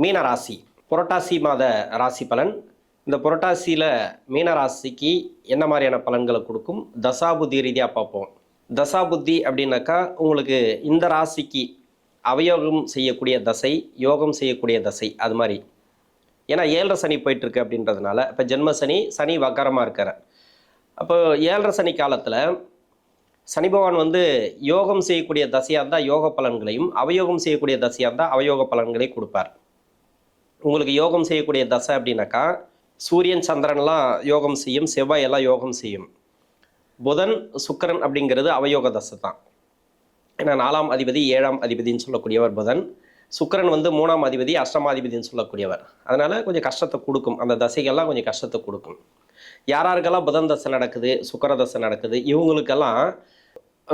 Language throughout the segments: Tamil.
மீன ராசி புரட்டாசி மாத ராசி பலன். இந்த புரட்டாசியில் மீன ராசிக்கு என்ன மாதிரியான பலன்களை கொடுக்கும்? தசாபுத்தி ரீதியாக பார்ப்போம். தசாபுத்தி அப்படின்னாக்கா உங்களுக்கு இந்த ராசிக்கு அவயோகம் செய்யக்கூடிய தசை யோகம் செய்யக்கூடிய தசை அது மாதிரி. ஏன்னா ஏழரை சனி போயிட்டுருக்கு அப்படின்றதுனால இப்போ ஜென்ம சனி சனி வக்கரமாக இருக்கார். அப்போ ஏழரை சனி காலத்தில் சனி பகவான் வந்து யோகம் செய்யக்கூடிய தசையாக இருந்தால் யோக பலன்களையும் அவயோகம் செய்யக்கூடிய தசையாக இருந்தால் அவயோக பலன்களையும் கொடுப்பார். உங்களுக்கு யோகம் செய்யக்கூடிய தசை அப்படின்னாக்கா சூரியன் சந்திரன்லாம் யோகம் செய்யும் செவ்வாய் எல்லாம் யோகம் செய்யும். புதன் சுக்கிரன் அப்படிங்கிறது அவயோக தசை தான். ஏன்னா நாலாம் அதிபதி ஏழாம் அதிபதின்னு சொல்லக்கூடியவர் புதன். சுக்கிரன் வந்து மூணாம் அதிபதி அஷ்டமாதிபதின்னு சொல்லக்கூடியவர். அதனால் கொஞ்சம் கஷ்டத்தை கொடுக்கும். அந்த தசைகள்லாம் கொஞ்சம் கஷ்டத்தை கொடுக்கும். யாராருக்கெல்லாம் புதன் தசை நடக்குது சுக்கர தசை நடக்குது இவங்களுக்கெல்லாம்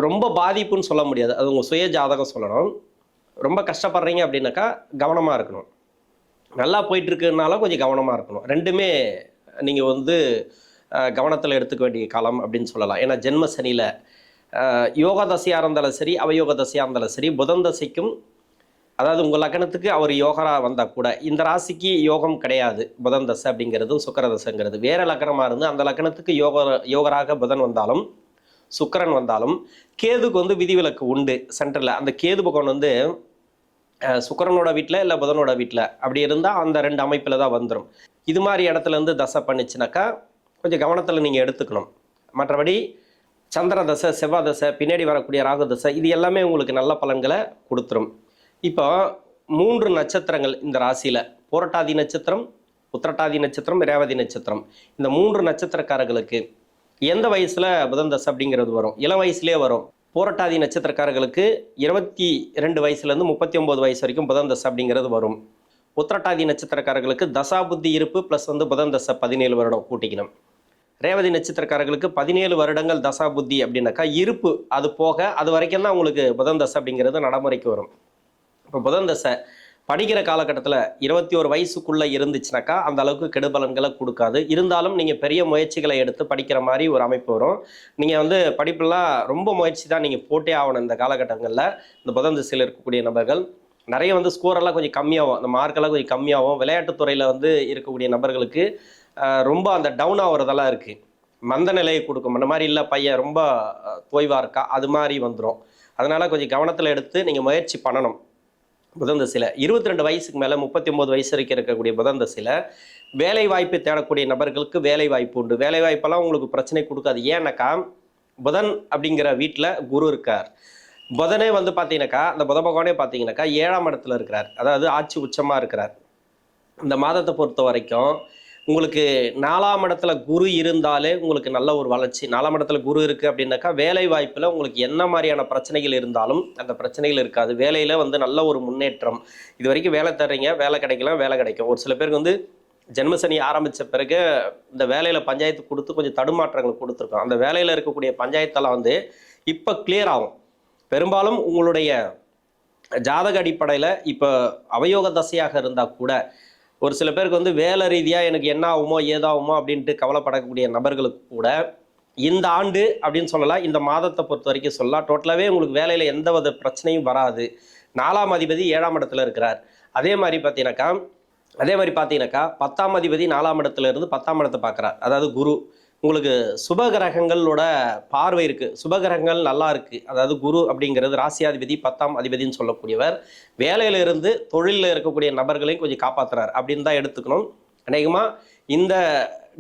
ரொம்ப பாதிப்புன்னு சொல்ல முடியாது. அது உங்கள் சுய ஜாதகம் சொல்லணும். ரொம்ப கஷ்டப்படுறீங்க அப்படின்னாக்கா கவனமாக இருக்கணும். நல்லா போயிட்டு இருக்குனாலும் கொஞ்சம் கவனமாக இருக்கணும். ரெண்டுமே நீங்கள் வந்து கவனத்தில் எடுத்துக்க வேண்டிய காலம் அப்படின்னு சொல்லலாம். ஏன்னா ஜென்ம சனியில் யோக தசையாக இருந்தாலும் சரி அவயோக தசையாக இருந்தாலும் சரி புதன் தசைக்கும் அதாவது உங்கள் லக்னத்துக்கு அவர் யோகரா வந்தால் கூட இந்த ராசிக்கு யோகம் கிடையாது புதன் தசை அப்படிங்கிறதும் சுக்கர தசைங்கிறது. லக்னமாக இருந்து அந்த லக்னத்துக்கு யோக யோகராக புதன் வந்தாலும் சுக்கரன் வந்தாலும் கேதுக்கு வந்து விதிவிலக்கு உண்டு சென்டரில் அந்த கேது பகவான் வந்து சுக்கரனோட வீட்டில் இல்லை புதனோட வீட்டில் அப்படி இருந்தால் அந்த ரெண்டு அமைப்பில் தான் வந்துடும் இது மாதிரி இடத்துல இருந்து தசை பண்ணிச்சுனாக்கா கொஞ்சம் கவனத்தில் நீங்கள் எடுத்துக்கணும். மற்றபடி சந்திர தசை செவ்வாய் தசை பின்னாடி வரக்கூடிய ராகு தசை இது எல்லாமே உங்களுக்கு நல்ல பலன்களை கொடுத்துரும். இப்போ மூன்று நட்சத்திரங்கள் இந்த ராசியில். போரட்டாதி நட்சத்திரம் உத்திரட்டாதி நட்சத்திரம் ரேவதி நட்சத்திரம். இந்த மூன்று நட்சத்திரக்காரர்களுக்கு எந்த வயசில் புதன் தசை அப்படிங்கிறது வரும்? இளம் வயசுலேயே வரும். போரட்டாதி நட்சத்திரக்காரர்களுக்கு இருபத்தி ரெண்டு வயசுலேருந்து முப்பத்தி ஒம்பது வயசு வரைக்கும் புதன் தசை அப்படிங்கிறது வரும். உத்திரட்டாதி நட்சத்திரக்காரர்களுக்கு தசா புத்தி இருப்பு ப்ளஸ் வந்து புதன் தசை பதினேழு வருடம் கூட்டிக்கணும். ரேவதி நட்சத்திரக்காரர்களுக்கு பதினேழு வருடங்கள் தசா புத்தி அப்படின்னாக்கா இருப்பு அது போக அது வரைக்கும் தான் உங்களுக்கு புதன் தசை அப்படிங்கிறது நடைமுறைக்கு வரும். இப்போ புதன் தசை படிக்கிற காலகட்டத்தில் இருபத்தி ஒரு வயசுக்குள்ளே இருந்துச்சுனாக்கா அந்த அளவுக்கு கெடுபலன்களை கொடுக்காது. இருந்தாலும் நீங்கள் பெரிய முயற்சிகளை எடுத்து படிக்கிற மாதிரி ஒரு அமைப்பு வரும். நீங்கள் வந்து படிப்பெல்லாம் ரொம்ப முயற்சி தான் நீங்கள் போட்டே ஆகணும் இந்த காலகட்டங்களில். இந்த புதன் திசையில் இருக்கக்கூடிய நபர்கள். நிறைய வந்து ஸ்கோரெல்லாம் கொஞ்சம் கம்மியாகும். அந்த மார்க்கெல்லாம் கொஞ்சம் கம்மியாகும். விளையாட்டுத் துறையில் வந்து இருக்கக்கூடிய நபர்களுக்கு ரொம்ப அந்த டவுன் ஆகிறதெல்லாம் இருக்குது மந்த நிலையை கொடுக்கும். அந்த மாதிரி இல்லை பையன் ரொம்ப தொய்வாக இருக்கா? அது மாதிரி வந்துடும் அதனால் கொஞ்சம் கவனத்தில் எடுத்து நீங்கள் முயற்சி பண்ணணும். புதந்த சிலை இருபத்தி ரெண்டு வயசுக்கு மேலே முப்பத்தி ஒம்பது வயசு வரைக்கும் இருக்கக்கூடிய புதந்த சிலை வேலை வாய்ப்பு தேடக்கூடிய நபர்களுக்கு வேலை வாய்ப்பு உண்டு. வேலை வாய்ப்பெல்லாம் உங்களுக்கு பிரச்சனை கொடுக்காது. ஏன்னாக்கா புதன் அப்படிங்கிற வீட்டில் குரு இருக்கார். புதனே வந்து பார்த்தீங்கன்னாக்கா அந்த புத பகவானே பார்த்தீங்கன்னாக்கா ஏழாம் இடத்துல இருக்கிறார். அதாவது ஆட்சி உச்சமாக இருக்கிறார். இந்த மாதத்தை பொறுத்த வரைக்கும் உங்களுக்கு நாலாம் இடத்துல குரு இருந்தாலே உங்களுக்கு நல்ல ஒரு வளர்ச்சி. நாலாம் இடத்துல குரு இருக்கு அப்படின்னாக்கா வேலை வாய்ப்புல உங்களுக்கு என்ன மாதிரியான பிரச்சனைகள் இருந்தாலும் அந்த பிரச்சனைகள் இருக்காது. வேலையில வந்து நல்ல ஒரு முன்னேற்றம். இது வரைக்கும் வேலை தர்றீங்க வேலை கிடைக்கலாம் வேலை கிடைக்கும். ஒரு சில பேருக்கு வந்து ஜென்மசனி ஆரம்பித்த பிறகு இந்த வேலையில பஞ்சாயத்து கொடுத்து கொஞ்சம் தடுமாற்றங்கள் கொடுத்துருக்கோம். அந்த வேலையில இருக்கக்கூடிய பஞ்சாயத்தெல்லாம் வந்து இப்போ கிளியர் ஆகும். பெரும்பாலும் உங்களுடைய ஜாதக அடிப்படையில் இப்போ அவயோக தசையாக இருந்தால் கூட ஒரு சில பேருக்கு வந்து வேலை ரீதியாக எனக்கு என்ன ஆகுமோ ஏதாகுமோ அப்படின்ட்டு கவலைப்படக்கூடிய நபர்களுக்கு கூட இந்த ஆண்டு அப்படின்னு சொல்லலாம் இந்த மாதத்தை பொறுத்த வரைக்கும் சொல்லலாம். டோட்டலாகவே உங்களுக்கு வேலையில் எந்த வித பிரச்சனையும் வராது. நாலாம் அதிபதி ஏழாம் இடத்துல இருக்கிறார். அதே மாதிரி பார்த்தீங்கன்னாக்கா அதே மாதிரி பார்த்தீங்கன்னாக்கா பத்தாம் அதிபதி நாலாம் இடத்துல இருந்து பத்தாம் இடத்தை பார்க்குறார். அதாவது குரு. உங்களுக்கு சுப கிரகங்களோட பார்வை இருக்குது சுப கிரகங்கள் நல்லா இருக்குது அதாவது குரு அப்படிங்கிறது ராசியாதிபதி பத்தாம் அதிபதின்னு சொல்லக்கூடியவர். வேலையில் இருந்து தொழிலில் இருக்கக்கூடிய நபர்களையும் கொஞ்சம் காப்பாற்றுறாரு அப்படின்னு தான் எடுத்துக்கணும். அநேகமாக இந்த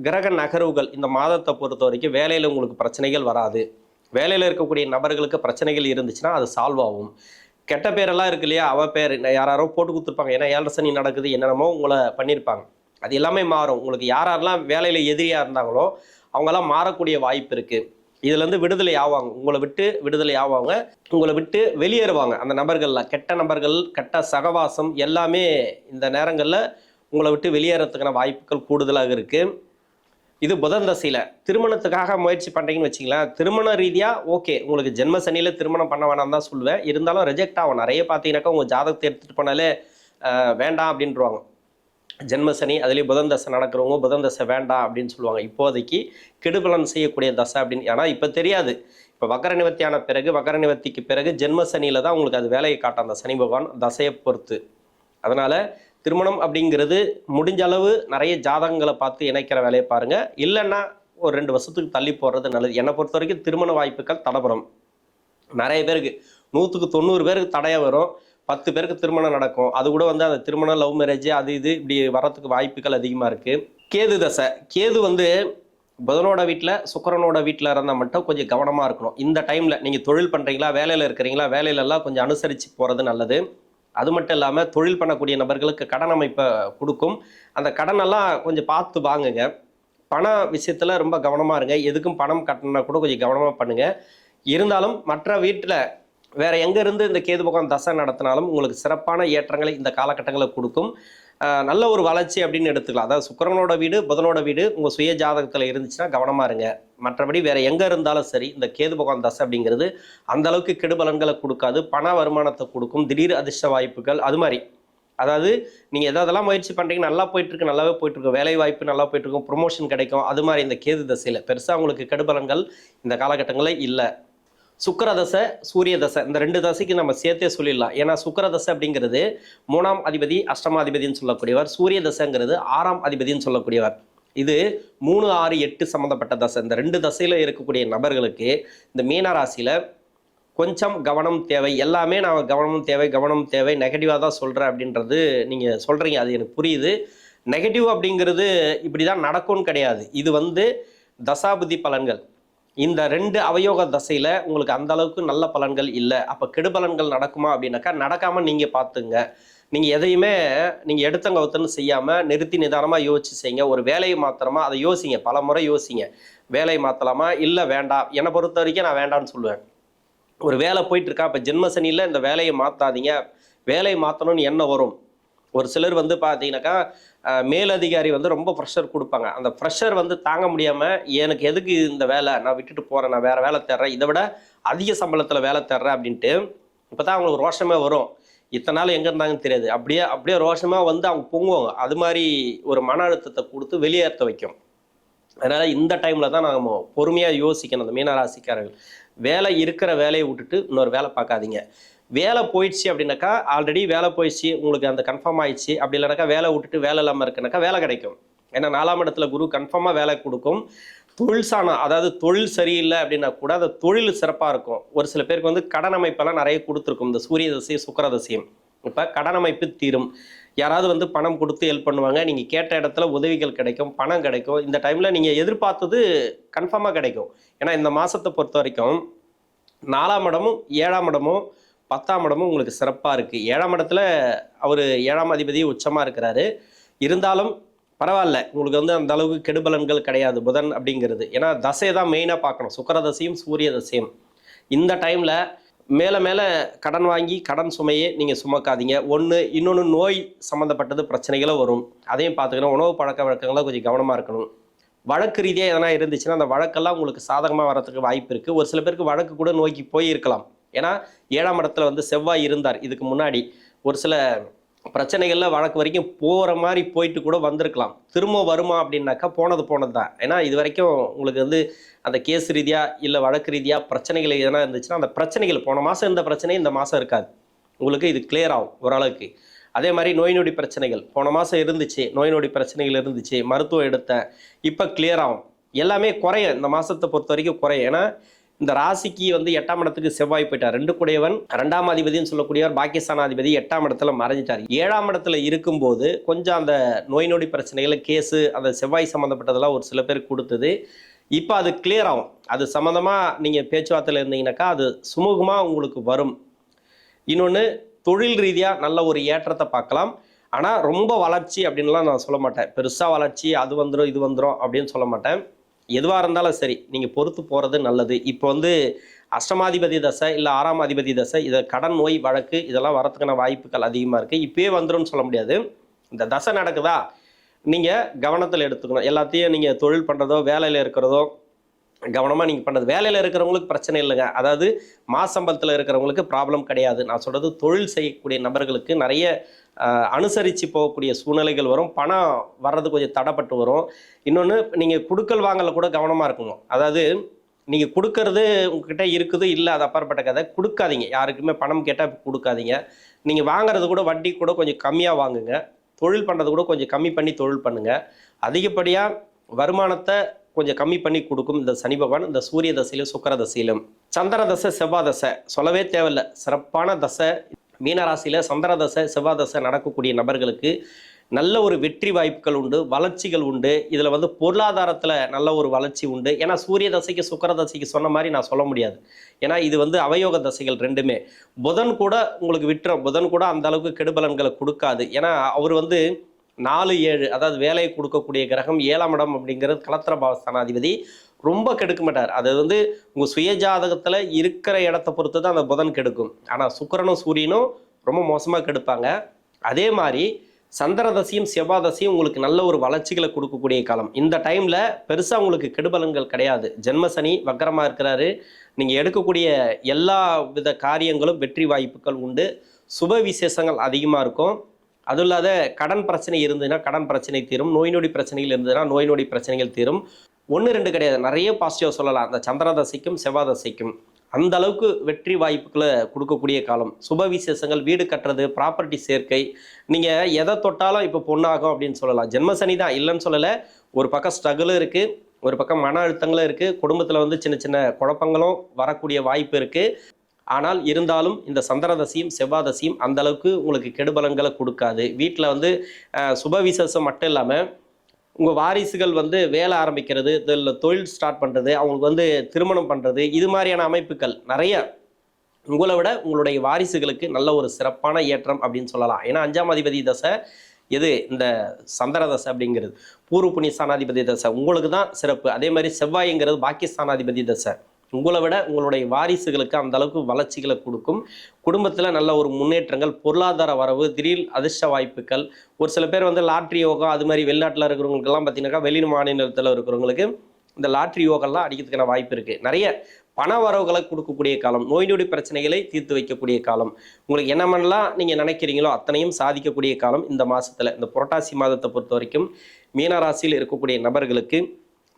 கிரக நகர்வுகள் இந்த மாதத்தை பொறுத்த வரைக்கும் வேலையில் உங்களுக்கு பிரச்சனைகள் வராது. வேலையில் இருக்கக்கூடிய நபர்களுக்கு பிரச்சனைகள் இருந்துச்சுன்னா அது சால்வ் ஆகும். கெட்ட பேரெல்லாம் இருக்கு இல்லையா? அவ பேர் யாராரோ போட்டு கொடுத்துருப்பாங்க. ஏன்னா ஏழரை சனி நடக்குது என்னென்னமோ உங்களை பண்ணியிருப்பாங்க அது எல்லாமே மாறும். உங்களுக்கு யார் யாரெல்லாம் வேலையில் எதிரியாக இருந்தாங்களோ அவங்கெல்லாம் மாறக்கூடிய வாய்ப்பு இருக்குது இதுலேருந்து விடுதலை ஆவாங்க. உங்களை விட்டு விடுதலை ஆவாங்க. உங்களை விட்டு வெளியேறுவாங்க. அந்த நபர்களில் கெட்ட நபர்கள் கெட்ட சகவாசம் எல்லாமே இந்த நேரங்களில் உங்களை விட்டு வெளியேறதுக்கான வாய்ப்புகள் கூடுதலாக இருக்குது இது புதன் தசையில். திருமணத்துக்காக முயற்சி பண்ணுறீங்கன்னு வச்சிங்களேன் திருமண ரீதியாக ஓகே உங்களுக்கு ஜென்ம சனியில் திருமணம் பண்ண வேணாம் தான் சொல்லுவேன். இருந்தாலும் ரிஜெக்ட் ஆகும். நிறைய பார்த்தீங்கன்னாக்கா உங்கள் ஜாதகத்தை எடுத்துகிட்டு போனாலே வேண்டாம் அப்படின்றவாங்க. ஜென்ம சனி அதுலேயும் புதன் தசை நடக்கிறவங்க புதன் தசை வேண்டாம் அப்படின்னு சொல்லுவாங்க. இப்போதைக்கு கெடுபலன் செய்யக்கூடிய தசை அப்படின்னு ஆனால் இப்போ தெரியாது. இப்போ வக்கர நிவர்த்தியான பிறகு வக்கர நிவர்த்திக்கு பிறகு ஜென்ம சனியில் தான் உங்களுக்கு அது வேலையை காட்டும். அந்த சனி பகவான் தசையை பொறுத்து. அதனால் திருமணம் அப்படிங்கிறது முடிஞ்ச அளவு நிறைய ஜாதகங்களை பார்த்து இணைக்கிற வேலையை பாருங்கள் இல்லைன்னா ஒரு ரெண்டு வருஷத்துக்கு தள்ளி போடுறது நல்லது. என்னை பொறுத்த வரைக்கும் திருமண வாய்ப்புகள் தடபடும் நிறைய பேருக்கு நூற்றுக்கு தொண்ணூறு பேருக்கு தடையாக வரும். பத்து பேருக்கு திருமணம் நடக்கும். அது கூட வந்து அந்த திருமணம் லவ் மேரேஜ் அது இது இப்படி வரத்துக்கு வாய்ப்புகள் அதிகமாக இருக்குது கேது தசை. கேது வந்து புதனோட வீட்டில் சுக்கரனோட வீட்டில் இருந்தால் மட்டும் கொஞ்சம் கவனமாக இருக்கணும். இந்த டைமில் நீங்கள் தொழில் பண்ணுறீங்களா வேலையில் இருக்கிறீங்களா வேலையிலலாம் கொஞ்சம் அனுசரித்து போகிறது நல்லது. அது மட்டும் இல்லாமல் தொழில் பண்ணக்கூடிய நபர்களுக்கு கடன் அமைப்பை கொடுக்கும். அந்த கடனெல்லாம் கொஞ்சம் பார்த்து வாங்குங்க. பண விஷயத்தில் ரொம்ப கவனமாக இருங்க. எதுக்கும் பணம் கட்டணும்னா கூட கொஞ்சம் கவனமாக பண்ணுங்கள் இருந்தாலும் மற்ற வீட்டில் வேற எங்க இருந்து இந்த கேது பகவான் தசை நடத்தினாலும் உங்களுக்கு சிறப்பான ஏற்றங்களை இந்த காலகட்டங்களில் கொடுக்கும். நல்ல ஒரு வளர்ச்சி அப்படின்னு எடுத்துக்கலாம். அதாவது சுக்கரனோட வீடு புதனோட வீடு உங்கள் சுய ஜாதகத்தில் இருந்துச்சுன்னா கவனமாக இருங்க. மற்றபடி வேற எங்கே இருந்தாலும் சரி இந்த கேது பகவான் தசை அப்படிங்கிறது அந்த அளவுக்கு கெடுபலன்களை கொடுக்காது. பண வருமானத்தை கொடுக்கும். திடீர் அதிர்ஷ்ட வாய்ப்புகள் அது மாதிரி. அதாவது நீங்கள் எதாவதெல்லாம் முயற்சி பண்ணுறீங்க நல்லா போயிட்டு இருக்கு நல்லாவே போயிட்டுருக்கும் வேலை வாய்ப்பு நல்லா போயிட்டு இருக்கும் ப்ரொமோஷன் கிடைக்கும். அது மாதிரி இந்த கேது தசையில் பெருசாக உங்களுக்கு கெடுபலன்கள் இந்த காலகட்டங்களில் இல்லை. சுக்கிர தசை சூரிய தசை இந்த ரெண்டு தசைக்கு நம்ம சேர்த்தே சொல்லிடலாம். ஏன்னா சுக்கிர தசை அப்படிங்கிறது மூணாம் அதிபதி அஷ்டமாதிபதின்னு சொல்லக்கூடியவர். சூரிய தசைங்கிறது ஆறாம் அதிபதின்னு சொல்லக்கூடியவர். இது மூணு ஆறு எட்டு சம்மந்தப்பட்ட தசை. இந்த ரெண்டு தசையில் இருக்கக்கூடிய நபர்களுக்கு இந்த மீனராசியில் கொஞ்சம் கவனம் தேவை. எல்லாமே நான் கவனமும் தேவை கவனம் தேவை. நெகட்டிவாக தான் சொல்கிறேன் அப்படின்றது நீங்கள் சொல்கிறீங்க அது எனக்கு புரியுது. நெகட்டிவ் அப்படிங்கிறது இப்படி தான் நடக்கும்னு கிடையாது. இது வந்து தசாபுதி பலன்கள். இந்த ரெண்டு அவயோக தசையில் உங்களுக்கு அந்த அளவுக்கு நல்ல பலன்கள் இல்லை. அப்போ கெடுபலன்கள் நடக்குமா அப்படின்னாக்கா நடக்காமல் நீங்கள் பார்த்துங்க நீங்கள் எதையுமே நீங்கள் எடுத்தங்க ஒத்துன்னு செய்யாமல் நிறுத்தி நிதானமாக யோசிச்சு செய்யுங்க. ஒரு வேலையை மாத்திரமா அதை யோசிங்க. பல முறை யோசிங்க. வேலையை மாற்றலாமா இல்லை வேண்டாம். என்னை பொறுத்த வரைக்கும் நான் வேண்டாம்னு சொல்லுவேன். ஒரு வேலை போயிட்டு இருக்கா இப்போ ஜென்ம சனியில் இந்த வேலையை மாற்றாதீங்க வேலையை மாற்றணும்னு என்ன வரும். ஒரு சிலர் வந்து பார்த்தீங்கன்னாக்கா மேலதிகாரி வந்து ரொம்ப ப்ரெஷர் கொடுப்பாங்க. அந்த ப்ரெஷர் வந்து தாங்க முடியாமல் எனக்கு எதுக்கு இந்த வேலை? நான் விட்டுட்டு போகிறேன் நான் வேறு வேலை தர்றேன் இதை விட அதிக சம்பளத்தில் வேலை தர்றேன் அப்படின்ட்டு இப்போ தான் அவங்களுக்கு ரோஷமே வரும். இத்தனை நாள் எங்கே இருந்தாங்கன்னு தெரியாது. அப்படியே அப்படியே ரோஷமாக வந்து அவங்க பொங்குவாங்க. அது மாதிரி ஒரு மன அழுத்தத்தை கொடுத்து வெளியேற்ற வைக்கும். அதனால் இந்த டைமில் தான் நம்ம பொறுமையாக யோசிக்கணும் அந்த மீனராசிக்காரர்கள். வேலை இருக்கிற வேலையை விட்டுட்டு இன்னொரு வேலை பார்க்காதீங்க. வேலை போயிடுச்சு அப்படின்னாக்கா ஆல்ரெடி வேலை போயிடுச்சு உங்களுக்கு அந்த கன்ஃபார்ம் ஆயிடுச்சு. அப்படி இல்லைனாக்கா வேலை விட்டுட்டு வேலை இல்லாமல் இருக்குனாக்கா வேலை கிடைக்கும். ஏன்னா நாலாம் இடத்துல குரு கன்ஃபார்மாக வேலை கொடுக்கும். தொழில் சாணம் அதாவது தொழில் சரியில்லை அப்படின்னா கூட அந்த தொழில் சிறப்பாக இருக்கும். ஒரு சில பேருக்கு வந்து கடன் அமைப்பெல்லாம் நிறைய கொடுத்துருக்கும். இந்த சூரிய தசையும் சுக்கிர தசையும். இப்போ கடன் அமைப்பு தீரும். யாராவது வந்து பணம் கொடுத்து ஹெல்ப் பண்ணுவாங்க. நீங்கள் கேட்ட இடத்துல உதவிகள் கிடைக்கும் பணம் கிடைக்கும். இந்த டைமில் நீங்கள் எதிர்பார்த்தது கன்ஃபார்மாக கிடைக்கும். ஏன்னா இந்த மாதத்தை பொறுத்த வரைக்கும் நாலாம் இடமும் ஏழாம் இடமும் பத்தாம் இடமும் உங்களுக்கு சிறப்பாக இருக்குது ஏழாம் இடத்துல அவர் ஏழாம் அதிபதி உச்சமாக இருக்கிறாரு. இருந்தாலும் பரவாயில்ல. உங்களுக்கு வந்து அந்த அளவுக்கு கெடுபலன்கள் கிடையாது. புதன் அப்படிங்கிறது. ஏன்னா தசையை தான் மெயினாக பார்க்கணும். சுக்கர தசையும் சூரிய தசையும். இந்த டைமில் மேலே மேலே கடன் வாங்கி கடன் சுமையே நீங்கள் சுமக்காதீங்க. ஒன்று இன்னொன்று நோய் சம்மந்தப்பட்டது பிரச்சனைகளும் வரும். அதையும் பார்த்துக்கணும். உணவு பழக்க வழக்கங்களை கொஞ்சம் கவனமாக இருக்கணும். வழக்கு ரீதியாக எதனா இருந்துச்சுன்னா அந்த வழக்கெல்லாம் உங்களுக்கு சாதகமாக வரதுக்கு வாய்ப்பு இருக்குது ஒரு சில பேருக்கு வழக்கு கூட நோக்கி போயிருக்கலாம். ஏன்னா ஏழாம் இடத்துல வந்து செவ்வாய் இருந்தார். இதுக்கு முன்னாடி ஒரு சில பிரச்சனைகள்ல வழக்கு வரைக்கும் போகிற மாதிரி போயிட்டு கூட வந்திருக்கலாம். திரும்ப வருமா அப்படின்னாக்கா போனது போனது தான். ஏன்னா இது வரைக்கும் உங்களுக்கு வந்து அந்த கேஸ் ரீதியாக இல்லை வழக்கு ரீதியாக பிரச்சனைகள் எதனா இருந்துச்சுன்னா அந்த பிரச்சனைகள் போன மாதம் இருந்த பிரச்சனை இந்த மாதம் இருக்காது. உங்களுக்கு இது கிளியர் ஆகும் ஓரளவுக்கு. அதே மாதிரி நோய் நொடி பிரச்சனைகள். போன மாதம் இருந்துச்சு நோய் நொடி பிரச்சனைகள் இருந்துச்சு மருத்துவம் எடுத்த இப்போ கிளியர் ஆகும். எல்லாமே குறையும். இந்த மாதத்தை பொறுத்த வரைக்கும் குறையும். ஏன்னா இந்த ராசிக்கு வந்து எட்டாம் இடத்துக்கு செவ்வாய் போயிட்டார். ரெண்டு கூடையவன் ரெண்டாம் அதிபதினு சொல்லக்கூடியவர் பாகிஸ்தானாதிபதி எட்டாம் இடத்துல மறைஞ்சிட்டார். ஏழாம் இடத்துல இருக்கும்போது கொஞ்சம் அந்த நோய் நொடி பிரச்சனைகள் கேஸு அந்த செவ்வாய் சம்மந்தப்பட்டதெல்லாம் ஒரு சில பேருக்கு கொடுத்தது. இப்போ அது கிளியர் ஆகும். அது சம்மந்தமாக நீங்கள் பேச்சுவார்த்தையில் இருந்தீங்கன்னாக்கா அது சுமூகமாக உங்களுக்கு வரும். இன்னொன்று தொழில் ரீதியாக நல்ல ஒரு ஏற்றத்தை பார்க்கலாம். ஆனால் ரொம்ப வளர்ச்சி அப்படின்லாம் நான் சொல்ல மாட்டேன். பெருசாக வளர்ச்சி அது வந்துடும் இது வந்துடும் அப்படின்னு சொல்ல மாட்டேன். எதுவாக இருந்தாலும் சரி நீங்கள் பொறுத்து போகிறது நல்லது. இப்போ வந்து அஷ்டமாதிபதி தசை இல்லை ஆறாம் அதிபதி தசை இதை கடன் நோய் வழக்கு இதெல்லாம் வரத்துக்கான வாய்ப்புகள் அதிகமாக இருக்குது இப்போயே வந்துரும்னு சொல்ல முடியாது. இந்த தசை நடக்குதா? நீங்கள் கவனத்தில் எடுத்துக்கணும். எல்லாத்தையும் நீங்கள் தொழில் பண்ணுறதோ வேலையில் இருக்கிறதோ கவனமாக நீங்கள் பண்ணது. வேலையில் இருக்கிறவங்களுக்கு பிரச்சனை இல்லைங்க. அதாவது மாசம்பளத்தில் இருக்கிறவங்களுக்கு ப்ராப்ளம் கிடையாது. நான் சொல்கிறது தொழில் செய்யக்கூடிய நபர்களுக்கு நிறைய அனுசரித்து போகக்கூடிய சூழ்நிலைகள் வரும். பணம் வர்றது கொஞ்சம் தடைப்பட்டு வரும். இன்னொன்று நீங்கள் கொடுக்கல் வாங்கல கூட கவனமாக இருக்கணும் அதாவது நீங்கள் கொடுக்கறது உங்ககிட்ட இருக்குது இல்லை அது அப்பாற்பட்ட கதை. கொடுக்காதீங்க. யாருக்குமே பணம் கேட்டால் கொடுக்காதீங்க. நீங்கள் வாங்குறது கூட வட்டி கூட கொஞ்சம் கம்மியாக வாங்குங்க. தொழில் பண்ணுறது கூட கொஞ்சம் கம்மி பண்ணி தொழில் பண்ணுங்கள் அதிகப்படியாக வருமானத்தை கொஞ்சம் கம்மி பண்ணி கொடுக்கும். இந்த சனி பகவான் இந்த சூரிய தசையிலும் சுக்கர தசையிலும். சந்திர தசை செவ்வாய் தசை சொல்லவே தேவையில்ல. சிறப்பான தசை. மீனராசியில் சந்திர தசை செவ்வாய் தசை நடக்கக்கூடிய நபர்களுக்கு நல்ல ஒரு வெற்றி வாய்ப்புகள் உண்டு வளர்ச்சிகள் உண்டு. இதில் வந்து பொருளாதாரத்தில் நல்ல ஒரு வளர்ச்சி உண்டு. ஏன்னா சூரிய தசைக்கு சுக்கர தசைக்கு சொன்ன மாதிரி நான் சொல்ல முடியாது. ஏன்னா இது வந்து அவயோக தசைகள் ரெண்டுமே. புதன் கூட உங்களுக்கு விட்டுரும். புதன் கூட அந்த அளவுக்கு கெடுபலன்களை கொடுக்காது. ஏன்னா அவர் வந்து நாலு ஏழு அதாவது வேலையை கொடுக்கக்கூடிய கிரகம் ஏழாம் இடம் அப்படிங்கிறது கலத்திர பாவஸ்தானாதிபதி ரொம்ப கெடுக்க மாட்டார் அது வந்து உங்கள் சுய ஜாதகத்தில் இருக்கிற இடத்த பொறுத்து தான் அந்த புதன் கெடுக்கும். ஆனால் சுக்கரனும் சூரியனும் ரொம்ப மோசமாக கெடுப்பாங்க. அதே மாதிரி சந்திரதசியும் செவ்வாதசியும் உங்களுக்கு நல்ல ஒரு வளர்ச்சிகளை கொடுக்கக்கூடிய காலம். இந்த டைமில் பெருசாக உங்களுக்கு கெடுபலன்கள் கிடையாது. ஜென்மசனி வக்கரமாக இருக்கிறாரு. நீங்கள் எடுக்கக்கூடிய எல்லா வித காரியங்களும் வெற்றி வாய்ப்புகள் உண்டு. சுப விசேஷங்கள் அதிகமாக இருக்கும். அதுவும் இல்லாத கடன் பிரச்சனை இருந்ததுன்னா கடன் பிரச்சனை தீரும் நோய் நொடி பிரச்சனைகள் இருந்ததுன்னா நோய் நொடி பிரச்சனைகள் தீரும். ஒன்று ரெண்டு கிடையாது. நிறைய பாசிட்டிவாக சொல்லலாம். அந்த சந்திரதசைக்கும் செவ்வாதசைக்கும் அந்த அளவுக்கு வெற்றி வாய்ப்புகளை கொடுக்கக்கூடிய காலம். சுப விசேஷங்கள் வீடு கட்டுறது ப்ராப்பர்ட்டி சேர்க்கை. நீங்கள் எதை தொட்டாலும் இப்போ பொண்ணாகும் அப்படின்னு சொல்லலாம். ஜென்மசனி தான். இல்லைன்னு சொல்லலை. ஒரு பக்கம் ஸ்ட்ரகிளும் இருக்குது ஒரு பக்கம் மன அழுத்தங்களும் இருக்குது குடும்பத்தில் வந்து சின்ன சின்ன குழப்பங்களும் வரக்கூடிய வாய்ப்பு இருக்குது ஆனால் இருந்தாலும் இந்த சந்திரதசியும் செவ்வாதசியும் அந்த அளவுக்கு உங்களுக்கு கெடுபலங்களை கொடுக்காது. வீட்டில் வந்து சுப விசேஷம் மட்டும் இல்லாமல் உங்கள் வாரிசுகள் வந்து வேலை ஆரம்பிக்கிறது இதில் தொழில் ஸ்டார்ட் பண்ணுறது அவங்களுக்கு வந்து திருமணம் பண்ணுறது இது மாதிரியான அமைப்புகள் நிறைய உங்களை விட உங்களுடைய வாரிசுகளுக்கு நல்ல ஒரு சிறப்பான ஏற்றம் அப்படின்னு சொல்லலாம். ஏன்னா அஞ்சாம் அதிபதி தசை எது? இந்த சந்திர தசை அப்படிங்கிறது. பூர்வ புண்ணிய ஸ்தானாதிபதி தசை. உங்களுக்கு தான் சிறப்பு. அதே மாதிரி செவ்வாய்ங்கிறது பாகிஸ்தானாதிபதி தசை. உங்களை விட உங்களுடைய வாரிசுகளுக்கு அந்த அளவுக்கு வளர்ச்சிகளை கொடுக்கும். குடும்பத்தில் நல்ல ஒரு முன்னேற்றங்கள் பொருளாதார வரவு திடீர் அதிர்ஷ்ட வாய்ப்புகள். ஒரு சில பேர் வந்து லாட்ரி யோகம் அது மாதிரி வெளிநாட்டில் இருக்கிறவங்களுக்கெல்லாம் பார்த்தீங்கன்னாக்கா வெளி மாநிலத்தில் இருக்கிறவங்களுக்கு இந்த லாட்ரி யோகம்லாம் அடிக்கிறதுக்கான வாய்ப்பு இருக்குது நிறைய பண வரவுகளை கொடுக்கக்கூடிய காலம் நோய் நொடி பிரச்சனைகளை தீர்த்து வைக்கக்கூடிய காலம். உங்களுக்கு என்ன என்னமெல்லாம் நீங்கள் நினைக்கிறீங்களோ அத்தனையும் சாதிக்கக்கூடிய காலம் இந்த மாதத்தில் இந்த புரட்டாசி மாதத்தை பொறுத்த வரைக்கும் மீனராசியில் இருக்கக்கூடிய நபர்களுக்கு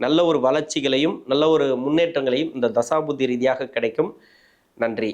நல்ல ஒரு வளர்ச்சிகளையும் நல்ல ஒரு முன்னேற்றங்களையும் இந்த தசாபுத்தி ரீதியாக கிடைக்கும். நன்றி.